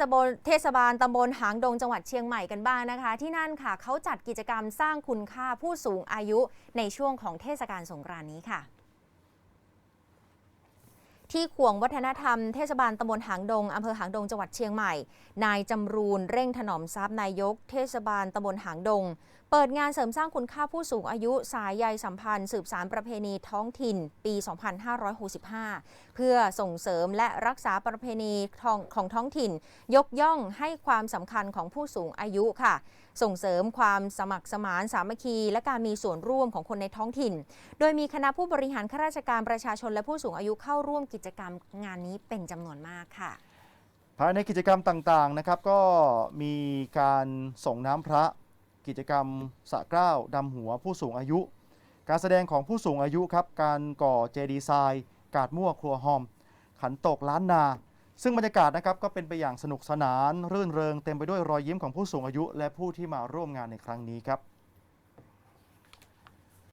ศบาลเทศบาลตำบลหางดงจังหวัดเชียงใหม่กันบ้างนะคะ ที่นั่นค่ะเขาจัดกิจกรรมสร้างคุณค่าผู้สูงอายุในช่วงของเทศกาลสงกรานนี้ค่ะ ที่ขวงวัฒนธรรมเทศบาลตำบลหางดงอำเภอหางดงจังหวัดเชียงใหม่ นายจำรูนเร่งถนอมทรัพย์นายก เทศบาลตำบลหางดง เปิดงานเสริมสร้างคุณค่าผู้สูงอายุสายใยสัมพันธ์ สืบสารประเพณีท้องถิ่น ปี 2565 เพื่อส่งเสริมและรักษาประเพณีของของท้องถิ่น ยกย่องให้ความสำคัญของผู้สูงอายุค่ะ ส่งเสริมความสมัครสมานสามัคคี และการมีส่วนร่วมของคนในท้องถิ่น โดยมีคณะผู้บริหารข้าราชการประชาชนและผู้สูงอายุเข้าร่วมกิิจกรรมงานนี้เป็นจำนวนมากค่ะ ภายในกิจกรรมต่างๆนะครับก็มีการส่งน้ำพระกิจกรรมสระเกล้าดำหัวผู้สูงอายุ การแสดงของผู้สูงอายุครับการก่อเจดีย์ทรายกาดมั่วครัวหอม ขันตกล้านนา ซึ่งบรรยากาศนะครับก็เป็นไปอย่างสนุกสนาน รื่นเริงเต็มไปด้วยรอยยิ้มของผู้สูงอายุ และผู้ที่มาร่วมงานในครั้งนี้ครับ